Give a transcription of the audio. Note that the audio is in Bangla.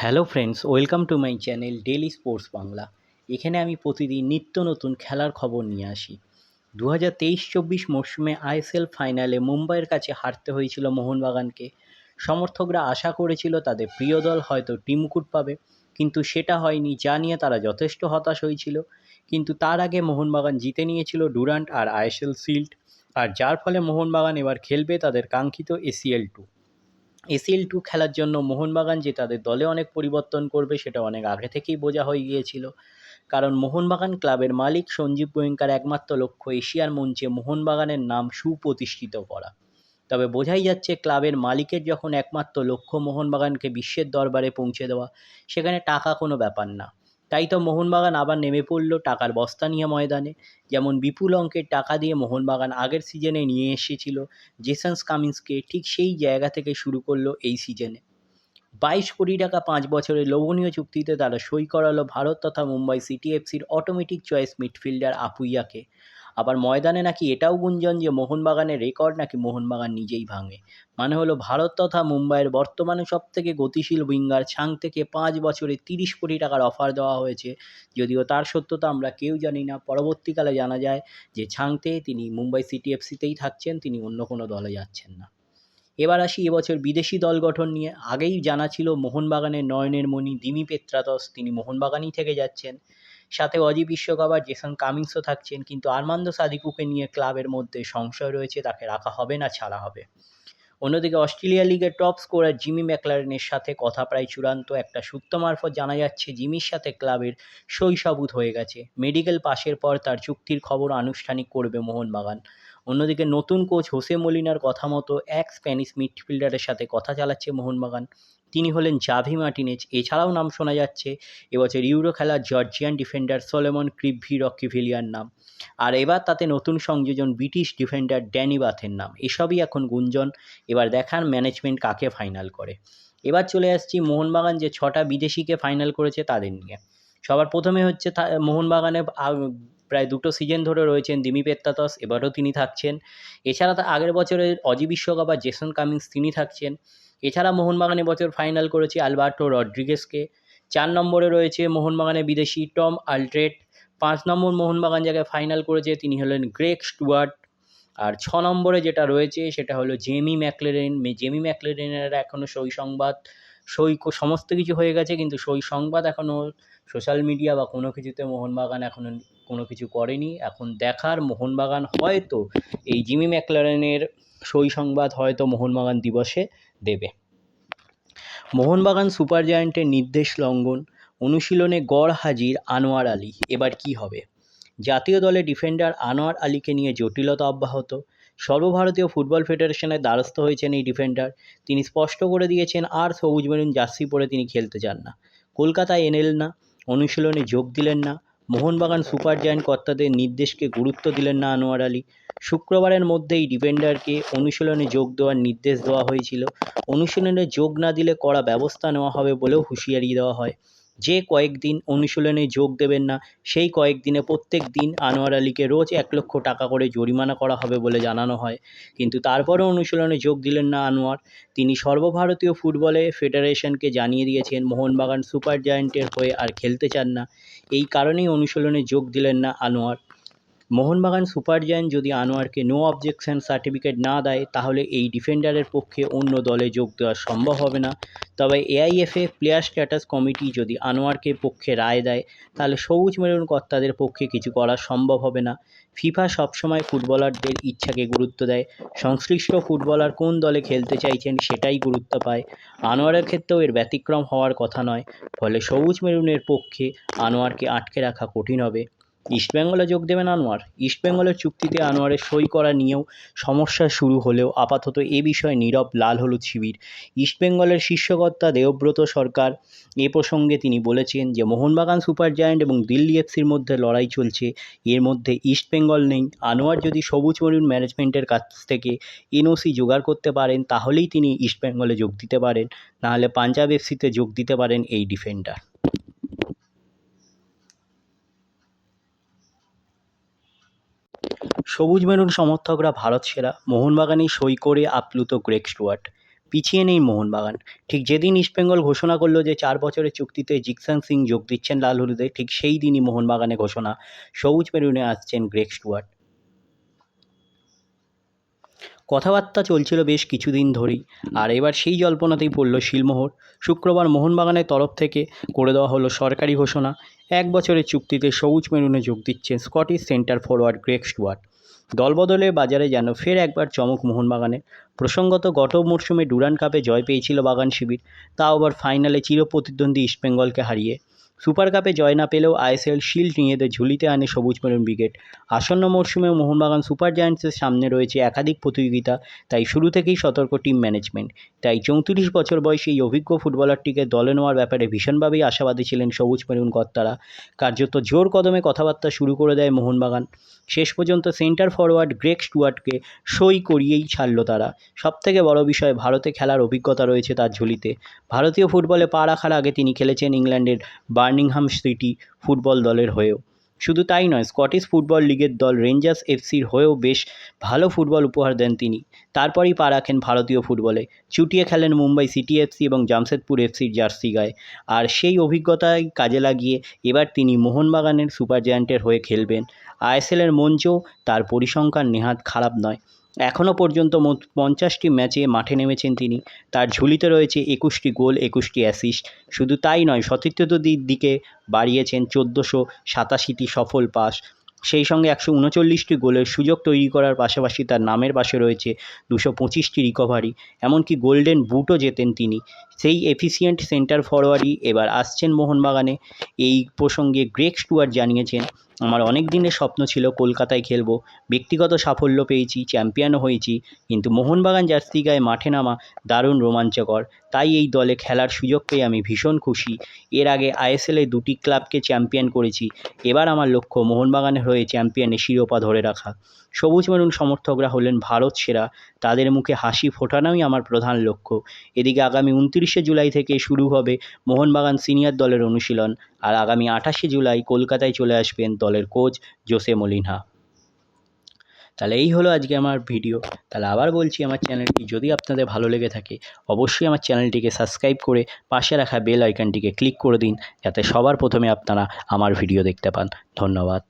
Hello friends, welcome to my channel daily sports Bangla. এখানে আমি প্রতিদিন নিত্য নতুন খেলার খবর নিয়ে আসি। দু হাজার তেইশ চব্বিশ মরশুমে আইএসএল ফাইনালে মুম্বাইয়ের কাছে হারতে হয়েছিল মোহনবাগানকে। সমর্থকরা আশা করেছিল তাদের প্রিয় দল হয়তো টিমকুট পাবে, কিন্তু সেটা হয়নি যা নিয়ে তারা যথেষ্ট হতাশ হয়েছিল। কিন্তু তার আগে মোহনবাগান জিতে নিয়েছিল ডুরান্ট আর আইএসএল শিল্ড আর যার ফলে মোহনবাগান এবার খেলবে তাদের কাঙ্ক্ষিত এসিএল টু। এসিএল টু খেলার জন্য মোহনবাগান, যে তাদের দলে অনেক পরিবর্তন করবে, সেটা অনেক আগে থেকেই বোঝা হয়ে গিয়েছিল। কারণ মোহনবাগান ক্লাবের মালিক সঞ্জীব গোয়েঙ্কার একমাত্র লক্ষ্য এশিয়ার মঞ্চে মোহনবাগানের নাম সুপ্রতিষ্ঠিত করা। তবে বোঝাই যাচ্ছে ক্লাবের মালিকের যখন একমাত্র লক্ষ্য মোহনবাগানকে বিশ্বের দরবারে পৌঁছে দেওয়া, সেখানে টাকা কোনো ব্যাপার না। তাই তো মোহনবাগান আবার নেমে পড়ল টাকার বস্তা নিয়ে ময়দানে। যেমন বিপুল অঙ্কের টাকা দিয়ে মোহনবাগান আগের সিজনে নিয়ে এসেছিল। জেসন্স কামিন্সকে ঠিক সেই জায়গা থেকে শুরু করল এই সিজনে। বাইশ কোটি টাকা পাঁচ বছরের লোভনীয় চুক্তিতে তারা সই করালো ভারত তথা মুম্বাই সিটি এফসির অটোমেটিক চয়েস মিডফিল্ডার আপুইয়াকে। আবার ময়দানে নাকি এটাও গুঞ্জন যে মোহনবাগানের রেকর্ড নাকি মোহনবাগান নিজেই ভাঙে। মানে হলো ভারত তথা মুম্বাইয়ের বর্তমানে সবথেকে গতিশীল উইঙ্গার ছাং থেকে পাঁচ বছরে তিরিশ কোটি টাকার অফার দেওয়া হয়েছে। যদিও তার সত্যতা আমরা কেউ জানি না। পরবর্তীকালে জানা যায় যে ছাংতে তিনি মুম্বাই সিটি এফসিতেই থাকছেন, তিনি অন্য কোনো দলে যাচ্ছেন না। এবার আসি এবছর বিদেশি দল গঠন নিয়ে। আগেই জানা ছিল মোহনবাগানের নয়নের মণি দিমি পেত্রাতস তিনি মোহনবাগানই থেকে যাচ্ছেন। সাথে অজি বিশ্বকাপ আর জেসন কামিংসও থাকছেন, কিন্তু আরমান্দ সাদিকুকে নিয়ে ক্লাবের মধ্যে সংশয় রয়েছে, তাকে রাখা হবে না, ছাড়া হবে। অন্যদিকে অস্ট্রেলিয়া লিগের টপ স্কোরার জিমি ম্যাকলারেনের সাথে কথা প্রায় চূড়ান্ত একটা সূত্র মারফত জানা যাচ্ছে, জিমির সাথে ক্লাবের শৈশবুত হয়ে গেছে। মেডিকেল পাশের পর তার চুক্তির খবর আনুষ্ঠানিক করবে মোহনবাগান। অন্যদিকে নতুন কোচ হোসে মলিনার কথা মতো এক স্প্যানিশ মিডফিল্ডারের সাথে কথা চালাচ্ছে মোহনবাগান। তিনি হলেন জাভি মার্টিনেজ। এছাড়াও নাম শোনা যাচ্ছে এবছর ইউরো খেলা জর্জিয়ান ডিফেন্ডার সলেমন ক্রিভি রকিভিলিয়ার নাম। আর এবার তাতে নতুন সংযোজন ব্রিটিশ ডিফেন্ডার ড্যানি বাথের নাম। এসবই এখন গুঞ্জন। এবার দেখার ম্যানেজমেন্ট কাকে ফাইনাল করে। এবার চলে আসছি মোহনবাগান যে ছটা বিদেশিকে ফাইনাল করেছে তাদের নিয়ে। সবার প্রথমে হচ্ছে মোহনবাগানে প্রায় দুটো সিজন ধরে রয়েছেন দিমি পেত্তাতস এবারও তিনি থাকছেন। এছাড়া তা আগের বছরের অজি বিশ্বকাপ আর জেসন কামিংস তিনি থাকছেন। এছাড়া মোহনবাগান এবছর ফাইনাল করেছে আলবার্টো রড্রিগেসকে চার নম্বরে রয়েছে মোহনবাগানের বিদেশি টম আলট্রেট পাঁচ নম্বর মোহনবাগান জায়গায় ফাইনাল করেছে তিনি হলেন গ্রেক স্টুয়ার্ট। আর ছ নম্বরে যেটা রয়েছে সেটা হলো জেমি ম্যাকলেরেন। জেমি ম্যাকলেরেনের এখনও সই সংবাদ, সই সমস্ত কিছু হয়ে গেছে, কিন্তু সই সংবাদ এখনও সোশ্যাল মিডিয়া বা কোনো কিছুতে মোহনবাগান এখনও কোনো কিছু করেনি। এখন দেখার মোহনবাগান হয়তো এই জিমি ম্যাকলারেনের সই সংবাদ হয়তো মোহনবাগান দিবসে দেবে। মোহনবাগান সুপার জায়ান্টের নির্দেশ লঙ্ঘন, অনুশীলনে গড় হাজির আনোয়ার আলী। এবার কি হবে? জাতীয় দলে ডিফেন্ডার আনোয়ার আলীকে নিয়ে জটিলতা অব্যাহত। সর্বভারতীয় ফুটবল ফেডারেশনের দ্বারস্থ হয়েছেন এই ডিফেন্ডার। তিনি স্পষ্ট করে দিয়েছেন, আর সবুজ মেরুন জার্সি পরে তিনি খেলতে চান না। কলকাতায় এনেল না, অনুশীলনে যোগ দিলেন না। মোহনবাগান সুপার জায়ান্ট কর্তাদের নির্দেশকে গুরুত্ব দিলেন না আনোয়ার আলী। শুক্রবারের মধ্যেই ডিফেন্ডারকে অনুশীলনে যোগ দেওয়ার নির্দেশ দেওয়া হয়েছিল। অনুশীলনে যোগ না দিলে কড়া ব্যবস্থা নেওয়া হবে বলেও হুঁশিয়ারি দেওয়া হয়। যে কয়েকদিন অনুশীলনে যোগ দেবেন না, সেই কয়েকদিনে প্রত্যেক দিন আনোয়ার আলীকে রোজ এক লক্ষ টাকা করে জরিমানা করা হবে বলে জানানো হয়। কিন্তু তারপরও অনুশীলনে যোগ দিলেন না আনোয়ার। তিনি সর্বভারতীয় ফুটবলে ফেডারেশনকে জানিয়ে দিয়েছেন, মোহনবাগান সুপার জায়েন্টের হয়ে আর খেলতে চান না। এই কারণেই অনুশীলনে যোগ দিলেন না আনোয়ার। মোহনবাগান সুপার জায়ান্ট যদি আনোয়ারকে নো অবজেকশন সার্টিফিকেট না দেয়, তাহলে এই ডিফেন্ডারের পক্ষে অন্য দলে যোগ দেওয়া সম্ভব হবে না। তবে এআইএফএ প্লেয়ার স্ট্যাটাস কমিটি যদি আনোয়ারকে পক্ষে রায় দেয়, তাহলে সবুজ মেরুন কর্তাদের পক্ষে কিছু করা সম্ভব হবে না। ফিফা সবসময় ফুটবলারদের ইচ্ছাকে গুরুত্ব দেয়। সংশ্লিষ্ট ফুটবলার কোন দলে খেলতে চাইছেন সেটাই গুরুত্ব পায়। আনোয়ারের ক্ষেত্রেও এর ব্যতিক্রম হওয়ার কথা নয়। ফলে সবুজ মেরুনের পক্ষে আনোয়ারকে আটকে রাখা কঠিন হবে। ইস্টবেঙ্গলে যোগ দেবেন আনোয়ার। ইস্টবেঙ্গলের চুক্তিতে আনোয়ারের সই করা নিয়েও সমস্যা শুরু হলেও আপাতত এ বিষয়ে নীরব লাল হলুদ শিবির। ইস্টবেঙ্গলের শীর্ষকর্তা দেবব্রত সরকার এ প্রসঙ্গে তিনি বলেছেন যে, মোহনবাগান সুপার জায়ান্ট এবং দিল্লি এফসির মধ্যে লড়াই চলছে। এর মধ্যে ইস্টবেঙ্গল নেই। আনোয়ার যদি সবুজ মরিন ম্যানেজমেন্টের কাছ থেকে এনওসি জোগাড় করতে পারেন, তাহলেই তিনি ইস্টবেঙ্গলে যোগ দিতে পারেন। নাহলে পাঞ্জাব এফসিতে যোগ দিতে পারেন এই ডিফেন্ডার। সবুজ মেরুন সমর্থকরা ভারত সেরা মোহনবাগানেই সই করে আপ্লুত গ্রেগ স্টুয়ার্ট। পিছিয়ে নেই মোহনবাগান। ঠিক যেদিন ইস্টবেঙ্গল ঘোষণা করল যে চার বছরের চুক্তিতে জিকসান সিং যোগ দিচ্ছেন লাল হলুদে, ঠিক সেই দিনই মোহনবাগানে ঘোষণা সবুজ মেরুনে আসছেন গ্রেগ স্টুয়ার্ট। কথাবার্তা চলছিল বেশ কিছুদিন ধরেই, আর এবার সেই জল্পনাতেই পড়ল শিলমোহর। শুক্রবার মোহনবাগানের তরফ থেকে করে দেওয়া হলো সরকারি ঘোষণা। এক বছরের চুক্তিতে সবুজ মেরুনে যোগ দিচ্ছেন Scottish centre forward Greg Stewart. দলবদলের বাজারে যেন ফের একবার চমক মোহনবাগানের। প্রসঙ্গত, গত মরশুমে ডুরান কাপে জয় পেয়েছিল বাগান শিবির, তাও আবার ফাইনালে চিরপ্রতিদ্বন্দ্বী ইস্টবেঙ্গলকে হারিয়ে। সুপার কাপে জয় না পেলেও আইএসএল শিল্ড নিজেদের ঝুলিতে আনে সবুজ মেরুন ব্রিগেড। আসন্ন মরশুমে মোহনবাগান সুপার জায়ান্টসের সামনে রয়েছে একাধিক প্রতিযোগিতা, তাই শুরু থেকেই সতর্ক টিম ম্যানেজমেন্ট। তাই চৌত্রিশ বছর বয়সী এই অভিজ্ঞ ফুটবলারটিকে দলে নেওয়ার ব্যাপারে ভীষণভাবেই আশাবাদী ছিলেন সবুজ মেরুন কর্তারা কার্যত জোর কদমে কথাবার্তা শুরু করে দেয় মোহনবাগান। শেষ পর্যন্ত সেন্টার ফরওয়ার্ড গ্রেগ স্টুয়ার্টকে সই করিয়েই ছাড়ল তারা। সবথেকে বড় বিষয়, ভারতে খেলার অভিজ্ঞতা রয়েছে তার ঝুলিতে। ভারতীয় ফুটবলে পা রাখার আগে তিনি খেলেছেন ইংল্যান্ডের বার্মিংহাম সিটি ফুটবল দলের হয়েও। শুধু তাই নয়, স্কটিশ ফুটবল লিগের দল রেঞ্জার্স এফসির হয়েও বেশ ভালো ফুটবল উপহার দেন তিনি। তারপরই পা রাখেন ভারতীয় ফুটবলে। চুটিয়ে খেলেন মুম্বাই সিটি এফসি এবং জামশেদপুর এফসির জার্সি গায়ে। আর সেই অভিজ্ঞতায় কাজে লাগিয়ে এবার তিনি মোহনবাগানের সুপার জায়ান্টের হয়ে খেলবেন। আইএসএলের মঞ্চেও তার পরিসংখ্যান নেহাত খারাপ নয়। এখনও পর্যন্ত মোট পঞ্চাশটি ম্যাচে মাঠে নেমেছেন তিনি। তার ঝুলিতে রয়েছে একুশটি গোল, একুশটি অ্যাসিস্ট শুধু তাই নয়, সতীর্থদের দিকে বাড়িয়েছেন চোদ্দোশো সাতাশিটি সফল পাস। সেই সঙ্গে একশো উনচল্লিশটি গোলের সুযোগ তৈরি করার পাশাপাশি তার নামের পাশে রয়েছে দুশো পঁচিশটি রিকভারি এমনকি গোল্ডেন বুটও জেতেন তিনি। সেই এফিসিয়েন্ট সেন্টার ফরওয়ার্ডই এবার আসছেন মোহনবাগানে। এই প্রসঙ্গে গ্রেগ স্টুয়ার্ট জানিয়েছেন, আমার অনেক দিনের স্বপ্ন ছিল কলকাতায় খেলব। ব্যক্তিগত সাফল্য পেয়েছি চ্যাম্পিয়নও হয়েছি। কিন্তু মোহনবাগান জার্সি গায়ে মাঠে নামা দারুণ রোমাঞ্চকর। তাই এই দলে খেলার সুযোগ পেয়ে আমি ভীষণ খুশি। এর আগে আইএসএলে দুটি ক্লাবকে চ্যাম্পিয়ন করেছি। এবার আমার লক্ষ্য মোহনবাগানের হয়ে চ্যাম্পিয়নের শিরোপা ধরে রাখা। সবুজ মেরুন সমর্থকরা হলেন ভারত সেরা। তাদের মুখে হাসি ফোটানোই আমার প্রধান লক্ষ্য। এদিকে আগামী উনত্রিশে জুলাই থেকে শুরু হবে মোহনবাগান সিনিয়র দলের অনুশীলন। আর আগামী আঠাশে জুলাই কলকাতায় চলে আসবেন দলের কোচ জোসে মলিনহা। তাহলে এই হলো আজকে আমার ভিডিও। তাহলে আবার বলছি আমার চ্যানেলটি যদি আপনাদের ভালো লেগে থাকে, অবশ্যই আমার চ্যানেলটিকে সাবস্ক্রাইব করে পাশে রাখা বেল আইকনটিকে ক্লিক করে দিন, যাতে সবার প্রথমে আপনারা আমার ভিডিও দেখতে পান। ধন্যবাদ।